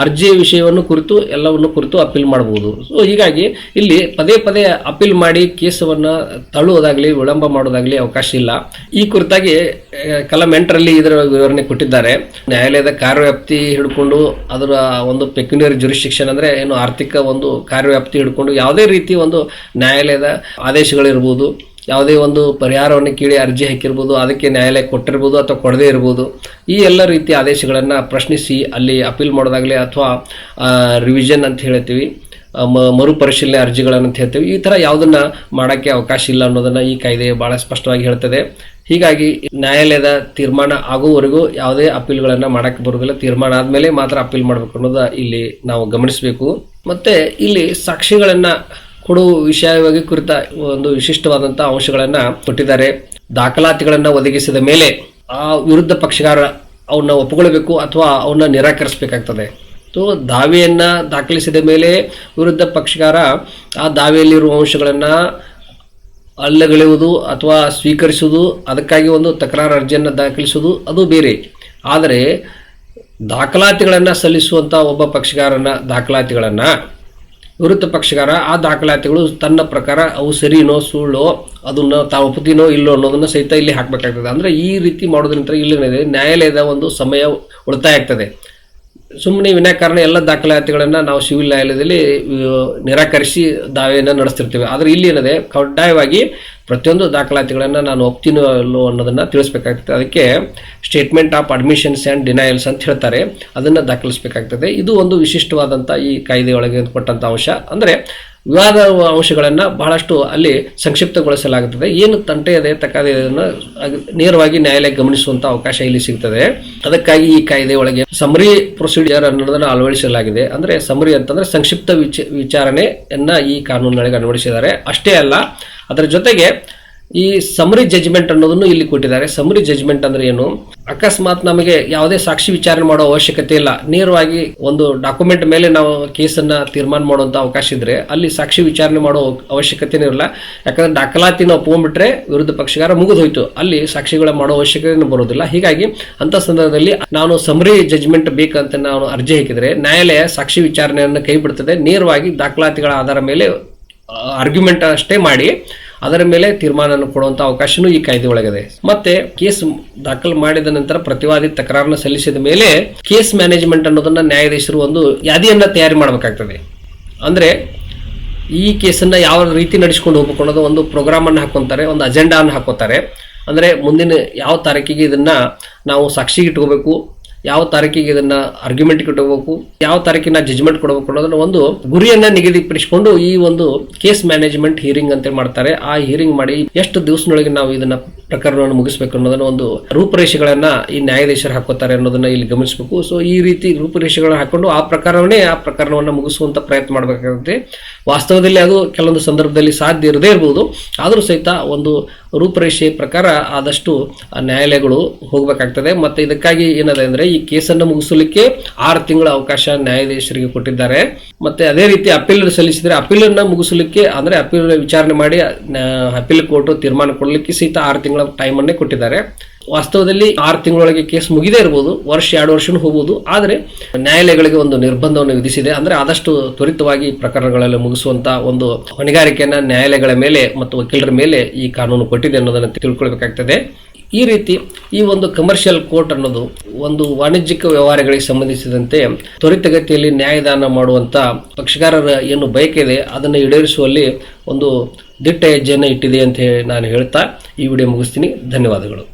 ಅರ್ಜಿಯ ವಿಷಯವನ್ನು ಕುರಿತು, ಎಲ್ಲವನ್ನು ಕುರಿತು ಅಪೀಲ್ ಮಾಡಬಹುದು ಸೊ ಹೀಗಾಗಿ ಇಲ್ಲಿ ಪದೇ ಪದೇ ಅಪೀಲ್ ಮಾಡಿ ಕೇಸವನ್ನು ತಳ್ಳುವುದಾಗಲಿ, ವಿಳಂಬ ಮಾಡೋದಾಗಲಿ ಅವಕಾಶ ಇಲ್ಲ. ಈ ಕುರಿತಾಗಿ ಕಲಂ ಎಂಟರಲ್ಲಿ ಇದರ ವಿವರಣೆ ಕೊಟ್ಟಿದ್ದಾರೆ. ನ್ಯಾಯಾಲಯದ ಕಾರ್ಯವ್ಯಾಪ್ತಿ ಹಿಡ್ಕೊಂಡು ಅದರ ಒಂದು ಪೆಕ್ಯುನರಿ ಜುರಿಸ್ಟಿಕ್ಷನ್ ಅಂದ್ರೆ ಏನು ಆರ್ಥಿಕ ಒಂದು ಕಾರ್ಯವ್ಯಾಪ್ತಿ ಹಿಡ್ಕೊಂಡು ಯಾವುದೇ ರೀತಿ ಒಂದು ನ್ಯಾಯಾಲಯದ ಆದೇಶಗಳಿರ್ಬೋದು ಯಾವುದೇ ಒಂದು ಪರಿಹಾರವನ್ನು ಕೇಳಿ ಅರ್ಜಿ ಹಾಕಿರ್ಬೋದು, ಅದಕ್ಕೆ ನ್ಯಾಯಾಲಯ ಕೊಟ್ಟಿರ್ಬೋದು ಅಥವಾ ಕೊಡದೇ ಇರ್ಬೋದು, ಈ ಎಲ್ಲ ರೀತಿಯ ಆದೇಶಗಳನ್ನು ಪ್ರಶ್ನಿಸಿ ಅಲ್ಲಿ ಅಪೀಲ್ ಮಾಡೋದಾಗಲಿ ಅಥವಾ ರಿವಿಷನ್ ಅಂತ ಹೇಳ್ತೀವಿ ಮರುಪರಿಶೀಲನೆ ಅರ್ಜಿಗಳನ್ನು ಅಂತ ಹೇಳ್ತೀವಿ, ಈ ಥರ ಯಾವುದನ್ನ ಮಾಡೋಕ್ಕೆ ಅವಕಾಶ ಇಲ್ಲ ಅನ್ನೋದನ್ನ ಈ ಕಾಯ್ದೆ ಭಾಳ ಸ್ಪಷ್ಟವಾಗಿ ಹೇಳ್ತದೆ. ಹೀಗಾಗಿ ನ್ಯಾಯಾಲಯದ ತೀರ್ಮಾನ ಆಗುವವರೆಗೂ ಯಾವುದೇ ಅಪೀಲ್ಗಳನ್ನು ಮಾಡೋಕ್ಕೆ ಬರೋದಿಲ್ಲ ತೀರ್ಮಾನ ಆದಮೇಲೆ ಮಾತ್ರ ಅಪೀಲ್ ಮಾಡಬೇಕು ಅನ್ನೋದು ಇಲ್ಲಿ ನಾವು ಗಮನಿಸಬೇಕು. ಮತ್ತೆ ಇಲ್ಲಿ ಸಾಕ್ಷಿಗಳನ್ನ ಕೊಡುವ ವಿಷಯವಾಗಿ ಕುರಿತ ಒಂದು ವಿಶಿಷ್ಟವಾದಂಥ ಅಂಶಗಳನ್ನ ಕೊಟ್ಟಿದ್ದಾರೆ. ದಾಖಲಾತಿಗಳನ್ನ ಒದಗಿಸಿದ ಮೇಲೆ ಆ ವಿರುದ್ಧ ಪಕ್ಷಗಾರ ಅವನ್ನ ಒಪ್ಪಿಕೊಳ್ಳಬೇಕು ಅಥವಾ ಅವನ್ನ ನಿರಾಕರಿಸಬೇಕಾಗ್ತದೆ. ಸೊ ದಾವೆಯನ್ನ ದಾಖಲಿಸಿದ ಮೇಲೆ ವಿರುದ್ಧ ಪಕ್ಷಗಾರ ಆ ದಾವೆಯಲ್ಲಿರುವ ಅಂಶಗಳನ್ನ ಅಲ್ಲಗಳೆಯುವುದು ಅಥವಾ ಸ್ವೀಕರಿಸುವುದು, ಅದಕ್ಕಾಗಿ ಒಂದು ತಕರಾರು ಅರ್ಜಿಯನ್ನು ದಾಖಲಿಸುವುದು ಅದು ಬೇರೆ. ಆದರೆ ದಾಖಲಾತಿಗಳನ್ನು ಸಲ್ಲಿಸುವಂಥ ಒಬ್ಬ ಪಕ್ಷಗಾರನ ದಾಖಲಾತಿಗಳನ್ನು ವಿರುದ್ಧ ಪಕ್ಷಗಾರ, ಆ ದಾಖಲಾತಿಗಳು ತನ್ನ ಪ್ರಕಾರ ಅವು ಸರಿನೋ ಸುಳ್ಳೋ, ಅದನ್ನು ತಾವು ಒಪ್ಪುತ್ತೀನೋ ಇಲ್ಲೋ ಅನ್ನೋದನ್ನು ಸಹಿತ ಇಲ್ಲಿ ಹಾಕಬೇಕಾಗ್ತದೆ. ಅಂದರೆ ಈ ರೀತಿ ಮಾಡೋದ್ರಿಂದ ಇಲ್ಲಿ ನ್ಯಾಯಾಲಯದ ಒಂದು ಸಮಯ ಉಳಿತಾಯ ಆಗ್ತದೆ. ಸುಮ್ಮನೆ ವಿನಾಕಾರಣ ಎಲ್ಲ ದಾಖಲಾತಿಗಳನ್ನು ನಾವು ಸಿವಿಲ್ ನ್ಯಾಯಾಲಯದಲ್ಲಿ ನಿರಾಕರಿಸಿ ದಾವೆಯನ್ನು ನಡೆಸ್ತಿರ್ತೇವೆ. ಆದರೆ ಇಲ್ಲಿ ಏನಿದೆ, ಕಡ್ಡಾಯವಾಗಿ ಪ್ರತಿಯೊಂದು ದಾಖಲಾತಿಗಳನ್ನು ನಾನು ಒಪ್ತೀನೋ ಅಲ್ಲೋ ಅನ್ನೋದನ್ನು ತಿಳಿಸ್ಬೇಕಾಗ್ತದೆ. ಅದಕ್ಕೆ statement of admissions and denials ಅಂತ ಹೇಳ್ತಾರೆ. ಅದನ್ನು ದಾಖಲಿಸಬೇಕಾಗ್ತದೆ. ಇದು ಒಂದು ವಿಶಿಷ್ಟವಾದಂಥ ಈ ಕಾಯ್ದೆಯೊಳಗೆ ಕೊಟ್ಟಂಥ ಅಂಶ. ಅಂದರೆ ವಿವಾದ ಅಂಶಗಳನ್ನು ಬಹಳಷ್ಟು ಅಲ್ಲಿ ಸಂಕ್ಷಿಪ್ತಗೊಳಿಸಲಾಗುತ್ತದೆ. ಏನು ತಂಟೆ ಇದೆ ತಕ್ಕದೆ ನೇರವಾಗಿ ನ್ಯಾಯಾಲಯ ಗಮನಿಸುವಂತ ಅವಕಾಶ ಇಲ್ಲಿ ಸಿಗ್ತದೆ. ಅದಕ್ಕಾಗಿ ಈ ಕಾಯ್ದೆ ಒಳಗೆ ಸಮರಿ ಪ್ರೊಸೀಡಿಯರ್ ಅನ್ನೋದನ್ನು ಅಳವಡಿಸಲಾಗಿದೆ. ಅಂದ್ರೆ ಸಮರಿ ಅಂತಂದ್ರೆ ಸಂಕ್ಷಿಪ್ತ ವಿಚ ವಿಚಾರಣೆಯನ್ನ ಈ ಕಾನೂನಿನೊಳಗೆ ಅಳವಡಿಸಿದ್ದಾರೆ. ಅಷ್ಟೇ ಅಲ್ಲ, ಅದರ ಜೊತೆಗೆ ಈ ಸಮರಿ ಜಜ್ಮೆಂಟ್ ಅನ್ನೋದನ್ನು ಇಲ್ಲಿ ಕೊಟ್ಟಿದ್ದಾರೆ. ಸಮರಿ ಜಜ್ಮೆಂಟ್ ಅಂದ್ರೆ ಏನು? ಅಕಸ್ಮಾತ್ ನಮಗೆ ಯಾವುದೇ ಸಾಕ್ಷಿ ವಿಚಾರಣೆ ಮಾಡೋ ಅವಶ್ಯಕತೆ ಇಲ್ಲ. ನೇರವಾಗಿ ಒಂದು ಡಾಕ್ಯುಮೆಂಟ್ ಮೇಲೆ ನಾವು ಕೇಸನ್ನ ತೀರ್ಮಾನ ಮಾಡುವಂತ ಅವಕಾಶ ಇದ್ರೆ ಅಲ್ಲಿ ಸಾಕ್ಷಿ ವಿಚಾರಣೆ ಮಾಡೋ ಅವಶ್ಯಕತೆನೇ ಇರಲ್ಲ. ಯಾಕಂದ್ರೆ ನಾವು ಒಪ್ಕೊಂಡ್ಬಿಟ್ರೆ ವಿರುದ್ಧ ಪಕ್ಷಗಾರ ಮುಗಿದೋಯ್ತು. ಅಲ್ಲಿ ಸಾಕ್ಷಿಗಳ ಮಾಡೋ ಅವಶ್ಯಕತೆ ಬರೋದಿಲ್ಲ. ಹೀಗಾಗಿ ಅಂತ ಸಂದರ್ಭದಲ್ಲಿ ನಾನು ಸಮರಿ ಜಜ್ಮೆಂಟ್ ಬೇಕಂತ ನಾನು ಅರ್ಜಿ ಹಾಕಿದ್ರೆ ನ್ಯಾಯಾಲಯ ಸಾಕ್ಷಿ ವಿಚಾರಣೆಯನ್ನು ಕೈ ಬಿಡ್ತದೆ ನೇರವಾಗಿ ದಾಖಲಾತಿಗಳ ಆಧಾರ ಮೇಲೆ ಆರ್ಗ್ಯುಮೆಂಟ್ ಅಷ್ಟೇ ಮಾಡಿ ಅದರ ಮೇಲೆ ತೀರ್ಮಾನ ಕೊಡುವಂತ ಅವಕಾಶನೂ ಈ ಕಾಯ್ದೆ ಒಳಗಿದೆ ಮತ್ತೆ ಕೇಸ್ ದಾಖಲು ಮಾಡಿದ ನಂತರ ಪ್ರತಿವಾದಿ ತಕರಾರನ್ನ ಸಲ್ಲಿಸಿದ ಮೇಲೆ ಕೇಸ್ ಮ್ಯಾನೇಜ್ಮೆಂಟ್ ಅನ್ನೋದನ್ನ ನ್ಯಾಯಾಧೀಶರು ಒಂದು ಯಾದಿಯನ್ನ ತಯಾರಿ ಮಾಡಬೇಕಾಗ್ತದೆ. ಅಂದ್ರೆ ಈ ಕೇಸನ್ನ ಯಾವ ರೀತಿ ನಡೆಸ್ಕೊಂಡು ಹೋಗ್ಬೇಕು ಅನ್ನೋದು ಒಂದು ಪ್ರೋಗ್ರಾಮ್ ಅನ್ನು ಹಾಕೊಂತಾರೆ, ಒಂದು ಅಜೆಂಡಾನ ಹಾಕೋತಾರೆ. ಅಂದ್ರೆ ಮುಂದಿನ ಯಾವ ತಾರೀಕಿಗೆ ಇದನ್ನ ನಾವು ಸಾಕ್ಷಿಗೆ ಇಟ್ಕೋಬೇಕು ಯಾವ ತಾರೀಕಿಗೆ ಇದನ್ನ ಆರ್ಗ್ಯುಮೆಂಟ್ ಕೊಡಬೇಕು, ಯಾವ ತಾರೀಕಿನ ಜಜ್ಮೆಂಟ್ ಕೊಡಬೇಕು ಅನ್ನೋದನ್ನ ಒಂದು ಗುರಿಯನ್ನ ನಿಗದಿಪಡಿಸಿಕೊಂಡು ಈ ಒಂದು ಕೇಸ್ ಮ್ಯಾನೇಜ್ಮೆಂಟ್ ಹಿಯರಿಂಗ್ ಅಂತ ಮಾಡ್ತಾರೆ. ಆ ಹಿಯರಿಂಗ್ ಮಾಡಿ ಎಷ್ಟು ದಿವಸದೊಳಗೆ ನಾವು ಇದನ್ನ ಪ್ರಕರಣವನ್ನು ಮುಗಿಸಬೇಕು ಅನ್ನೋದನ್ನ ಒಂದು ರೂಪರೇಷೆಗಳನ್ನ ಈ ನ್ಯಾಯಾಧೀಶರು ಹಾಕೋತಾರೆ ಅನ್ನೋದನ್ನ ಇಲ್ಲಿ ಗಮನಿಸಬೇಕು. ಸೊ ಈ ರೀತಿ ರೂಪರೇಷೆಗಳನ್ನ ಹಾಕೊಂಡು ಆ ಪ್ರಕಾರವನ್ನೇ ಆ ಪ್ರಕರಣವನ್ನು ಮುಗಿಸುವಂತ ಪ್ರಯತ್ನ ಮಾಡಬೇಕಾಗುತ್ತೆ. ವಾಸ್ತವದಲ್ಲಿ ಅದು ಕೆಲವೊಂದು ಸಂದರ್ಭದಲ್ಲಿ ಸಾಧ್ಯ ಇರದೇ ಇರಬಹುದು ಆದರೂ ಸಹಿತ ಒಂದು ರೂಪರೇಷೆ ಪ್ರಕಾರ ಆದಷ್ಟು ನ್ಯಾಯಾಲಯಗಳು ಹೋಗಬೇಕಾಗ್ತದೆ. ಮತ್ತೆ ಇದಕ್ಕಾಗಿ ಏನದೆ ಅಂದ್ರೆ ಈ ಕೇಸನ್ನು ಮುಗಿಸಲಿಕ್ಕೆ ಆರು ತಿಂಗಳ ಅವಕಾಶ ನ್ಯಾಯಾಧೀಶರಿಗೆ ಕೊಟ್ಟಿದ್ದಾರೆ. ಮತ್ತೆ ಅದೇ ರೀತಿ ಅಪೀಲ್ ಸಲ್ಲಿಸಿದರೆ ಅಪೀಲ್ ಅನ್ನ ಮುಗಿಸಲಿಕ್ಕೆ ಅಂದ್ರೆ ಅಪೀಲ್ ವಿಚಾರಣೆ ಮಾಡಿ ಅಪೀಲ್ ಕೋರ್ಟ್ ತೀರ್ಮಾನ ಕೊಡಲಿಕ್ಕೆ ಸಹಿತ ಆರು ತಿಂಗಳ ಟೈಮ್ ಅನ್ನೇ ಕೊಟ್ಟಿದ್ದಾರೆ. ವಾಸ್ತವದಲ್ಲಿ ಆರು ತಿಂಗಳೊಳಗೆ ಕೇಸ್ ಮುಗಿದೇ ಇರಬಹುದು ವರ್ಷ ಎರಡು ವರ್ಷನೂ ಹೋಗಬಹುದು ಆದರೆ ನ್ಯಾಯಾಲಯಗಳಿಗೆ ಒಂದು ನಿರ್ಬಂಧವನ್ನು ವಿಧಿಸಿದೆ. ಅಂದ್ರೆ ಆದಷ್ಟು ತ್ವರಿತವಾಗಿ ಪ್ರಕರಣಗಳಲ್ಲಿ ಮುಗಿಸುವಂತ ಒಂದು ಹೊಣೆಗಾರಿಕೆಯನ್ನ ನ್ಯಾಯಾಲಯಗಳ ಮೇಲೆ ಮತ್ತು ವಕೀಲರ ಮೇಲೆ ಈ ಕಾನೂನು ಕೊಟ್ಟಿದೆ ಅನ್ನೋದನ್ನು ತಿಳ್ಕೊಳ್ಬೇಕಾಗ್ತದೆ. ಈ ರೀತಿ ಈ ಒಂದು ಕಮರ್ಷಿಯಲ್ ಕೋರ್ಟ್ ಅನ್ನೋದು ಒಂದು ವಾಣಿಜ್ಯಿಕ ವ್ಯವಹಾರಗಳಿಗೆ ಸಂಬಂಧಿಸಿದಂತೆ ತ್ವರಿತಗತಿಯಲ್ಲಿ ನ್ಯಾಯದಾನ ಮಾಡುವಂತ ಪಕ್ಷಗಾರರ ಏನು ಬಯಕೆ ಇದೆ ಅದನ್ನು ಈಡೇರಿಸುವಲ್ಲಿ ಒಂದು ದಿಟ್ಟ ಹೆಜ್ಜೆಯನ್ನು ಇಟ್ಟಿದೆ ಅಂತ ಹೇಳಿ ನಾನು ಹೇಳ್ತಾ ಈ ವಿಡಿಯೋ ಮುಗಿಸ್ತೀನಿ. ಧನ್ಯವಾದಗಳು.